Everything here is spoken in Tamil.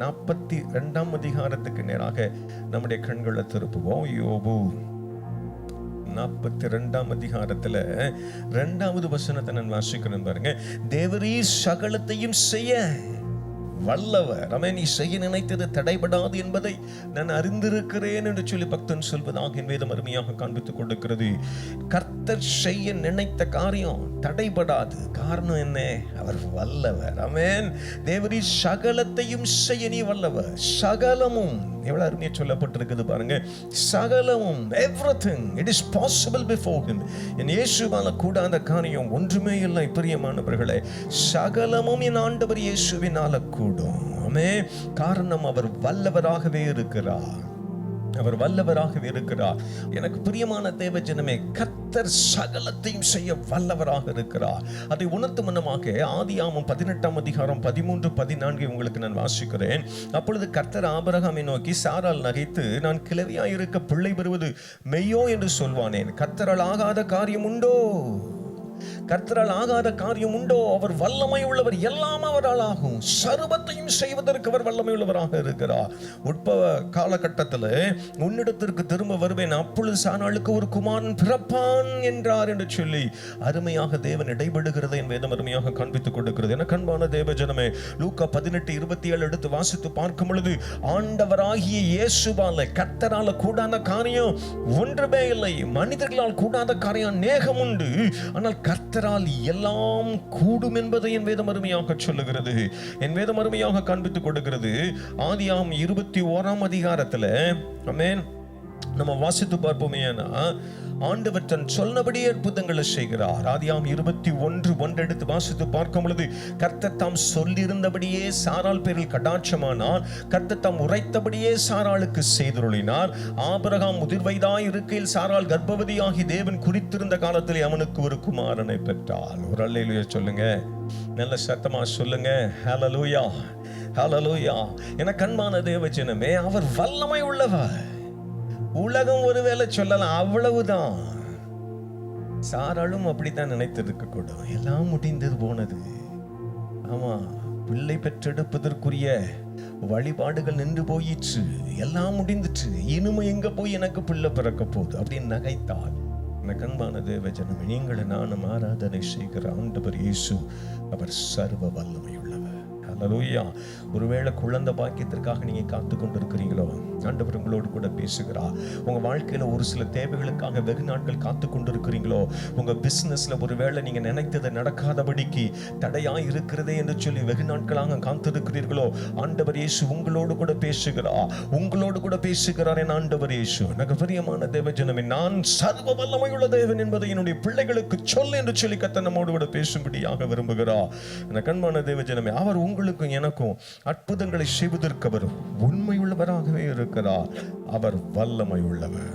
நாற்பத்தி ரெண்டாம் அதிகாரத்துக்கு நேராக நம்முடைய கண்களை திருப்புவோம். யோபு நாற்பத்தி ரெண்டாம் அதிகாரத்துல ரெண்டாவது வசனத்தை நான் வாசிக்கிறேன் பாருங்க. தேவரீ சகலத்தையும் செய்ய வல்லவர். அவன் நீ செய்ய நினைத்தது தடைபடாது என்பதை நான் அறிந்திருக்கிறேன் என்று சொல்லி பக்தன் சொல்வதாக என் வேதம் அருமையாக காண்பித்துக் கொடுக்கிறது கர்த்தர் செய்ய நினைத்த காரியம் தடைபடாது. காரணம் என்ன? அவர் வல்லவர். அவன் தேவரி சகலத்தையும் செய்ய நீ வல்லவர். சகலமும் எவ்வளவு அருமையா சொல்லப்பட்டிருக்குது பாருங்க. சகலமும் everything it is possible before him என் இயேசுவால கூடாத காரியம் ஒன்றுமே இல்லை பிரியமானவர்களே. சகலமும் என் ஆண்டவர் இயேசுவினால கூடும் ஆமே காரணம் அவர் வல்லவராகவே இருக்கிறார். அவர் வல்லவராகவே இருக்கிறார். எனக்கு பிரியமான தேவ ஜனமே கத்தர் சகலத்தையும் செய்ய வல்லவராக இருக்கிறார். அதை உணர்த்தும் மன்னமாக ஆதியாமம் பதினெட்டாம் அதிகாரம் பதிமூன்று பதினான்கு உங்களுக்கு நான் வாசிக்கிறேன். அப்பொழுது கர்த்தர் ஆபரகாமை நோக்கி சாரால் நகைத்து நான் கிளவியாயிருக்க பிள்ளை பெறுவது மெய்யோ? என்று சொல்வானேன். கர்த்தரால் ஆகாத காரியம் உண்டோ? கர்த்தரால் ஆகாத காரியம் உண்டோ? அவர் வல்லமை உள்ளவர் எல்லாம் அவரால் ஆகும் சர்வத்தையும் செய்வதற்கு அவர் வல்லமை உள்ளவராக இருக்கிறார். உட்பவ காலகட்டத்தில் உன்னிடத்திற்கு திரும்ப வருவேன். அப்பொழுது சானாளுக்கு ஒரு குமாரன் பிறப்பான் என்றார் என்று சொல்லி அருமையாக தேவன் இடைபடுகிறதை என் வேதம் அருமையாக காண்பித்துக் கொடுக்கிறது என கண்பான தேவ ஜனமே லூக்கா பதினெட்டு இருபத்தி ஏழு எடுத்து வாசித்து பார்க்கும் பொழுது ஆண்டவராகிய இயேசுவால கர்த்தரால கூடாத காரியம் ஒன்றுமே இல்லை. மனிதர்களால் கூடாத காரியம் அநேகம் உண்டு. ஆனால் கர்த்தரால் எல்லாம் கூடும் என்பதை என் வேதம் அருமையாக சொல்லுகிறது. என் வேதம் அருமையாக காண்பித்துக் கொடுக்கிறது. ஆதியாம் இருபத்தி ஓராம் அதிகாரத்தில் அமேன் நம்ம வாசித்து பார்ப்போமேனா ஆண்டவர் தன் சொன்னபடியே அற்புதங்களை செய்கிறார். ஆதியாம் இருபத்தி ஒன்று ஒன்றெடுத்து வாசித்து பார்க்கும் பொழுது கர்த்தர் தாம் சொல்லியிருந்தபடியே சாரால் பேரில் கடாட்சமானார் கர்த்தர் தாம் உரைத்தபடியே சாராளுக்கு செய்துருளினார். ஆபரகாம் முதிர்வைதாய் இருக்கையில் சாரால் கர்ப்பவதியாகி தேவன் குறித்திருந்த காலத்தில் அவனுக்கு ஒரு குமாரனை பெற்றாள் ஒரு அல்லையிலுயா சொல்லுங்க. நல்ல சத்தமா சொல்லுங்க. ஹலலூயா ஹலலூயா என கண்மான தேவஜனமே அவர் வல்லமை உள்ளவர். உலகம் ஒருவேளை சொல்லலாம் அவ்வளவுதான். சாராலும் அப்படித்தான் நினைத்திருக்க கூடும் எல்லாம் முடிந்தது போனது. ஆமா பிள்ளை பெற்றெடுப்பதற்குரிய வழிபாடுகள் நின்று போயிற்று. எல்லாம் முடிந்துச்சு இனிமே எங்க போய் எனக்கு பிள்ளை பிறக்க போகுது? அப்படின்னு நகைத்தாள். எனக்கு அன்பான தேவ ஜனமே நீங்களை நானும் ஆராதனை செய்கிற ஆண்டவர் இயேசு அவர் சர்வ வல்லமையுள்ள அலலூயா ஒருவேளை குழந்தை பாக்கியத்திற்காக நீங்கள் காத்து கொண்டிருக்கிறீங்களோ ஆண்டவர் உங்களோடு கூட பேசுகிறார் உங்கள் வாழ்க்கையில் ஒரு சில தேவைகளுக்காக வெகு நாட்கள் காத்து கொண்டிருக்கிறீங்களோ உங்கள் பிஸ்னஸில் ஒருவேளை நீங்கள் நினைத்தது நடக்காதபடிக்கு தடையாக இருக்கிறதே என்று சொல்லி வெகு நாட்களாக காத்திருக்கிறீர்களோ ஆண்டவர் இயேசு உங்களோடு கூட பேசுகிறார் உங்களோடு கூட பேசுகிறார் என் ஆண்டவர் இயேசு. எனக்கு பிரியமான தேவஜனமே நான் சர்வ வல்லமையுள்ள தேவன் என்பதை என்னுடைய பிள்ளைகளுக்கு சொல் என்று சொல்லி கத்த நம்மோடு கூட பேசும்படியாக விரும்புகிறார் எனக்கு அன்பான தேவஜனமே அவர் உங்களுக்கும் எனக்கும் அற்புதங்களை செய்வதற்கு அவர் உண்மையுள்ளவராகவே இருக்கிறார். அவர் வல்லமை உள்ளவர்